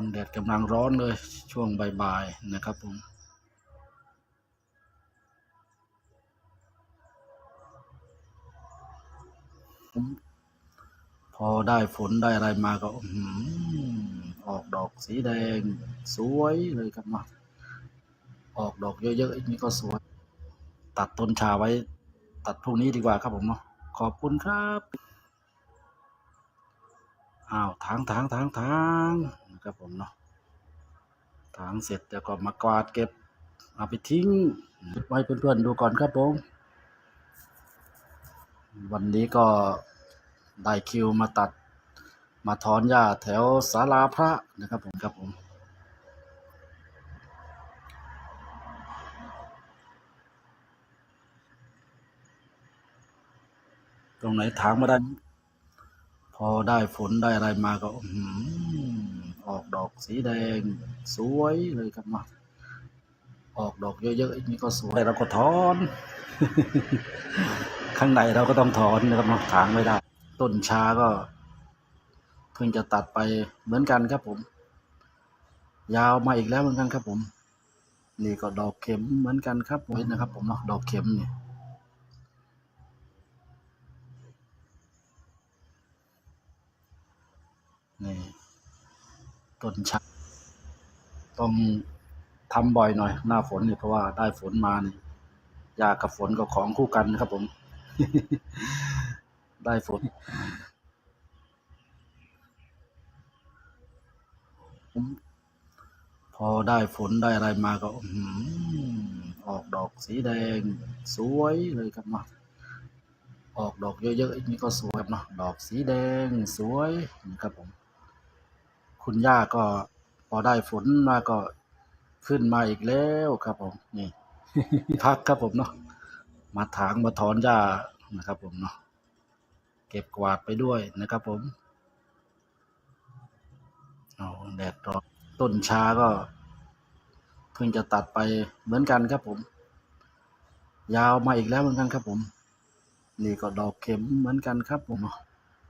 นแดดกำลังร้อนเลยช่วงบ่ายๆนะครับผมพอได้ฝนได้อะไรมาก็ออกดอกสีแดง สวยเลยครับเนาออกดอกเยอะๆอีกนี่ก็สวย ตัดต้นชาไว้ ตัดพรุ่งนี้ดีกว่าครับผมเนาะขอบคุณครับอ้าวทางทางทางทาง นะครับผมเนาะทางเสร็จแล้วก็มากวาดเก็บเอาไปทิ้งไว้เพื่อนๆดูก่อนครับผม วันนี้ก็ได้คิวมาตัดมาถอนหญ้าแถวศาลาพระนะครับผมครับผมตรงไหนถางมาได้ พอได้ฝนได้อะไรมาก็อื ออกดอกสีแดงสวยเลยครับเนาออกดอกเยอะๆอีกนี่ก็สวยเราก็ถอน ข้างในเราก็ต้องถอนนะครับเนาถางไม่ได้ ต้นชาก็ เพิ่งจะตัดไปเหมือนกันครับผม ยาวมาอีกแล้วเหมือนกันครับผม นี่ก็ดอกเข็มเหมือนกันครับผมเห็นนะครับ ผมเนาะดอกเข็มเนี่ยนี่ ต้นชาต้องทำบ่อยหน่อย หน้าฝนเนี่ยเพราะว่าได้ฝนมานี่ยากับฝนก็ของคู่กันนะครับผม ได้ฝน พอได้ฝนได้อะไรมาก็ออกดอกสีแดง สวยเลยครับเนาะออกดอกเยอะๆอีกนี่ก็สวยเนาะดอกสีแดงสวยนะครับผม คุณย่าก็พอได้ฝนมาก็ขึ้นมาอีกแล้วครับผมนี่พักครับผมเนาะมาถางมาถอนหญ้านะครับผมเนาะเก็บกวาดไปด้วยนะครับผมเอาแดดร้อนต้นชาก็ เพิ่งจะตัดไปเหมือนกันครับผม ยาวมาอีกแล้วเหมือนกันครับผม นี่ก็ดอกเข็มเหมือนกันครับผม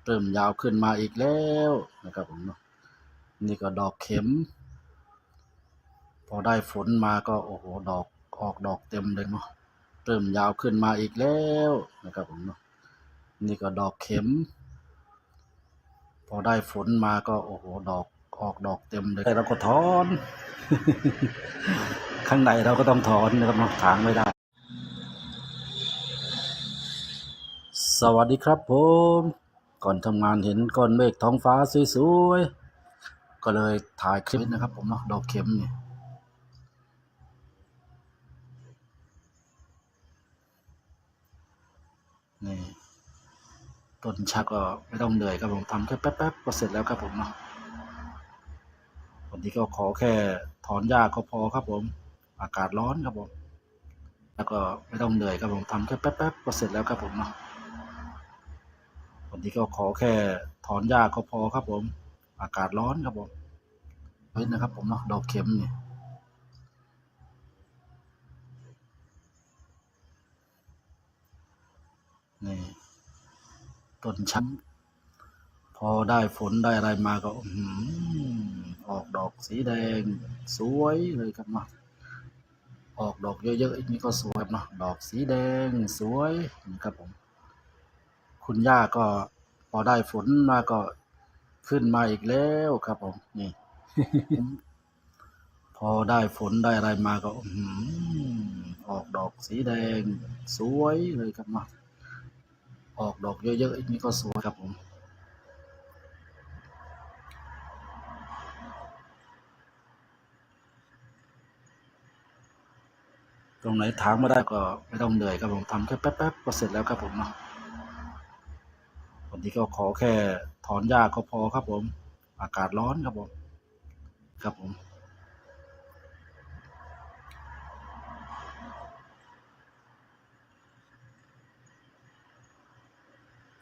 เริ่มยาวขึ้นมาอีกแล้วนะครับผมเนาะ นี่ก็ดอกเข็ม พอได้ฝนมาก็โอ้โหดอกออกดอกเต็มเลยเนาะเริ่มยาวขึ้นมาอีกแล้วนะครับผมเนาะนี่ก็ดอกเข็ม พอได้ฝนมาก็โอ้โหดอกออกดอกเต็มเลยเราก็ถอน ข้างในเราก็ต้องถอนนะครับเนาะถางไม่ได้ สวัสดีครับผม ก่อนทำงานเห็นก้อนเมฆท้องฟ้าสวยๆ ก็เลยถ่ายคลิปนะครับ ผมเนาะดอกเข็มเนี่ยนี่ต้นชักก็ไม่ต้องเหนื่อยครับผมทำแค่แป๊บๆก็เสร็จแล้วครับผมเนาะวันนี้ก็ขอแค่ถอนหญ้าก็พอครับผม อากาศร้อนครับผม แล้วก็ไม่ต้องเหนื่อยครับผมทำแค่แป๊บๆก็เสร็จแล้วครับผมเนาะวันนี้ก็ขอแค่ถอนหญ้าก็พอครับผม อากาศร้อนครับผมเฮ้ยนะครับ ผมเนาะดอกเข็มเนี่ยนี่ต้นชั้นพอได้ฝนได้อะไรมาก็อออกดอกสีแดง สวยเลยครับเนาะออกดอกเยอะๆอีกนี่ก็สวยเนาะดอกสีแดงสวยนะครับผม คุณย่าก็พอได้ฝนมาก็ ขึ้นมาอีกแล้วครับผมนี่ พอได้ฝนได้อะไรมาก็อื้อหือออกดอกสีแดง สวยเลยครับเนาะออกดอกเยอะๆอีกนี่ก็สวยครับผมตรงไหนถางไม่ได้ก็ไม่ต้องเหนื่อยครับผมทำแค่แป๊บๆก็เสร็จแล้วครับผมเนาะวันนี้ก็ขอแค่ ถอนหญ้าก็พอครับผม อากาศร้อนครับผม ครับผม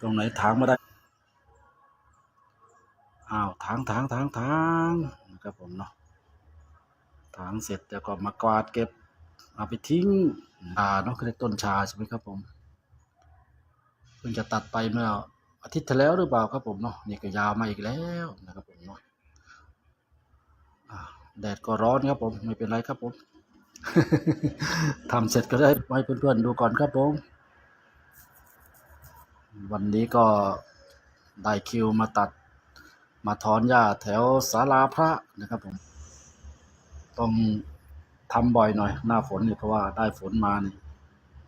ตรงไหนถางม่ได้ อ้าวถางถางถางถางนะครับผมเนาะถางเสร็จแล้วก็มากวาดเก็บ เอาไปทิ้งชาเนาะคือต้นชาใช่ไหมครับผม เพิ่งจะตัดไปเมื่อ อาทิตย์ที่แล้วหรือเปล่าครับผมเนาะนี่ก็ยาวมาอีกแล้วนะครับผมเนาะแดดก็ร้อนครับผมไม่เป็นไรครับผมทำเสร็จก็ได้ให้เพื่อนๆดูก่อนครับผม วันนี้ก็ได้คิวมาตัดมาถอนหญ้าแถวศาลาพระนะครับผม ต้องทำบ่อยหน่อย หน้าฝนนี่เพราะว่าได้ฝนมานี่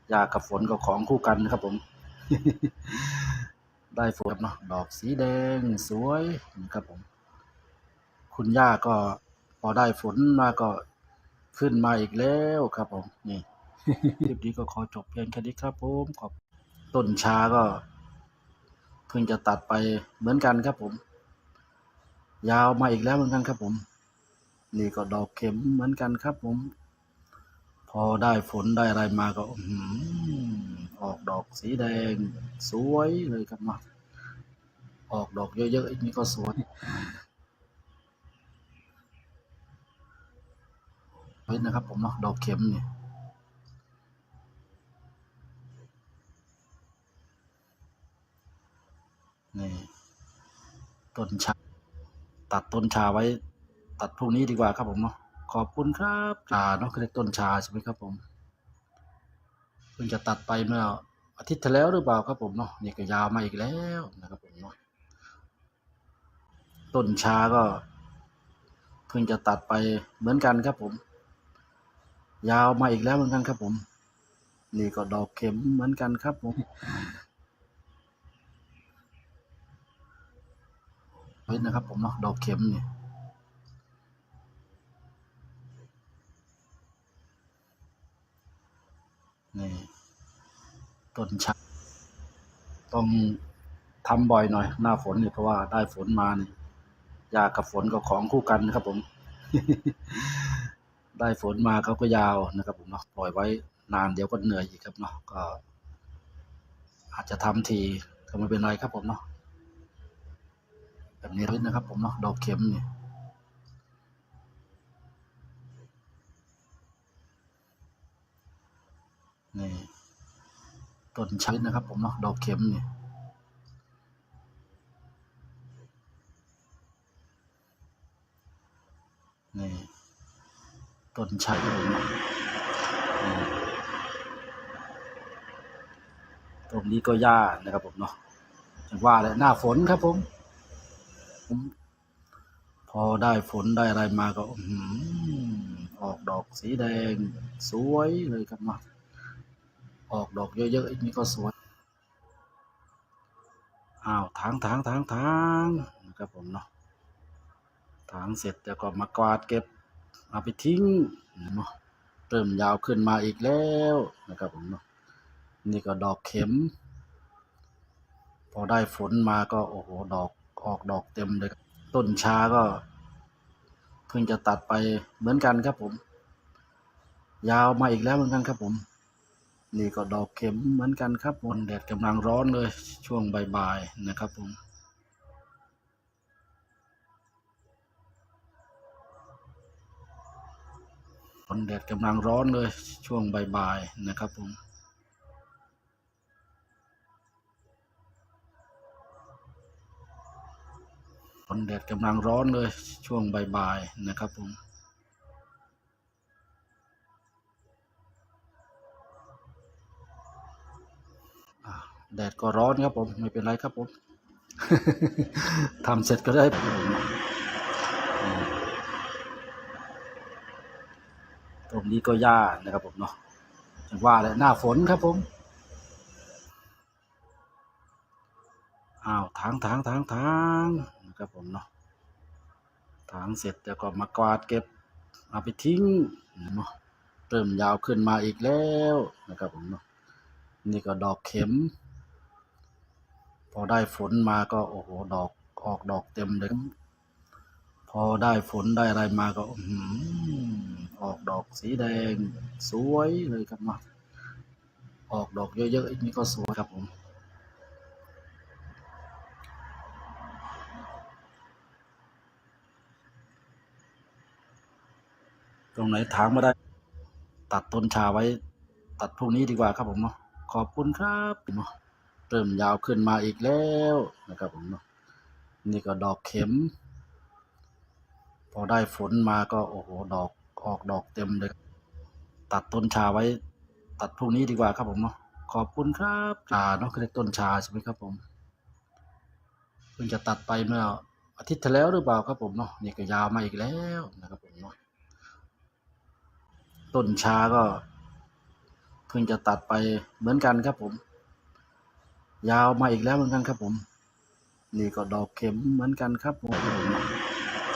หญ้ากับฝนก็ของคู่กันนะครับผม ได้ฝนเนาะดอกสีแดงสวยนะครับผม คุณย่าก็พอได้ฝนมาก็ขึ้นมาอีกแล้วครับผมนี่คลิปนี้ก็ขอจบเพียงแค่นี้ครับผมขอบต้นชาก็ เพิ่งจะตัดไปเหมือนกันครับผม ยาวมาอีกแล้วเหมือนกันครับผม นี่ก็ดอกเข็มเหมือนกันครับผม พอได้ฝนได้อะไรมาก็อื ออกดอกสีแดงสวยเลยครับมาออกดอกเยอะๆอย่างนี้ก็สวยเห็นนะครับผมเนาะดอกเข็มเนี่ยนี่ต้นชาตัดต้นชาไว้ ตัดพรุ่งนี้ดีกว่าครับผมเนาะขอบคุณครับชาเนาะคือต้นชาใช่ไหมครับผม พิ่งจะตัดไปเมื่ออาทิตย์ที่แล้วหรือเปล่าครับผมเนาะนี่ก็ยาวมาอีกแล้วนะครับผมเนาะต้นชาก็เพิ่งจะตัดไปเหมือนกันครับผม ยาวมาอีกแล้วเหมือนกันครับผม นี่ก็ดอกเข็มเหมือนกันครับผมเห็นนะครับผมเนาะดอกเข็มเนี่ย นี่ต้นชาต้องทำบ่อยหน่อย หน้าฝนเนี่ยเพราะว่าได้ฝนมาเนี่หญ้ากับฝนก็ของคู่กันนะครับ ผม ได้ฝนมาเขาก็ยาวนะครับ ผมเนาะปล่อยไว้นานเดี๋ยวก็เหนื่อยอีกครับเนาะก็ อาจจะทำทีก็ไม่เป็นไรครับผมเนาะแบบนี้เลยนะครับ ผมเนาะดอกเข็มเนี่นี่ ต้นชัยนะครับ ผมเนาะดอกเข็มเนี่นี่ต้นชัยครับผมเนะตรงนี้ก็หญ้านะครับผมเนาะอย่างว่าแหละหน้าฝนครับผมผม พอได้ฝนได้อะไรมาก็อออออกดอกสีแดง สวยเลยครับมา ออกดอกเยอะๆอย่างนี้ก็สวยอ้าวถางถางถางถางนะครับผมเนาะถางเสร็จแล้วก็มากวาดเก็บเอาไปทิ้งเนาะเริ่มยาวขึ้นมาอีกแล้วนะครับผมเนาะนี่ก็ดอกเข็ม พอได้ฝนมาก็โอ้โหดอกออกดอกเต็มเลยต้นชาก็ เพิ่งจะตัดไปเหมือนกันครับผม ยาวมาอีกแล้วเหมือนกันครับผม นี่ก็ดอกเข็มเหมือนกันครับบนแดดกำลังร้อนเลยช่วงบ่ายๆนะครับผมบนแดดกำลังร้อนเลยช่วงบ่ายๆนะครับผมบนแดดกำลังร้อนเลยช่วงบ่ายๆนะครับผม แดดก็ร้อนครับผม ไม่เป็นไรครับผม ทำเสร็จก็ได้ตรงนี้ก็หญ้านะครับผมเนาะอย่างว่าแหละหน้าฝนครับผม อ้าวถางถางถางถางนะครับผมเนาะถางเสร็จแล้วก็มากวาดเก็บเอาไปทิ้งเนาะเริ่มยาวขึ้นมาอีกแล้วนะครับผมเนาะนี่ก็ดอกเข็ม พอได้ฝนมาก็โอ้โหดอกออกดอกเต็มเลยพอได้ฝนได้อะไรมาก็อืออกดอกสีแดง สวยเลยครับมาออกดอกเยอะๆอย่างนี้ก็สวยครับผมตรงไหนถางม่ได้ ตัดต้นชาไว้ ตัดพรุ่งนี้ดีกว่าครับผมเนาะขอบคุณครับ เริ่มยาวขึ้นมาอีกแล้วนะครับผมเนาะนี่ก็ดอกเข็ม พอได้ฝนมาก็โอ้โหดอกออกดอกเต็มเลย ตัดต้นชาไว้ ตัดพรุ่งนี้ดีกว่าครับผมเนาะขอบคุณครับชาเนาะคือเรียกต้นชาใช่ไหมครับผมเพิ่งจะตัดไปเมื่ออาทิตย์ที่แล้วหรือเปล่าครับผมเนาะนี่ก็ยาวมาอีกแล้วนะครับผมเนาะต้นชาก็เพิ่งจะตัดไปเหมือนกันครับผม ยาวมาอีกแล้วเหมือนกันครับผม นี่ก็ดอกเข็มเหมือนกันครับผม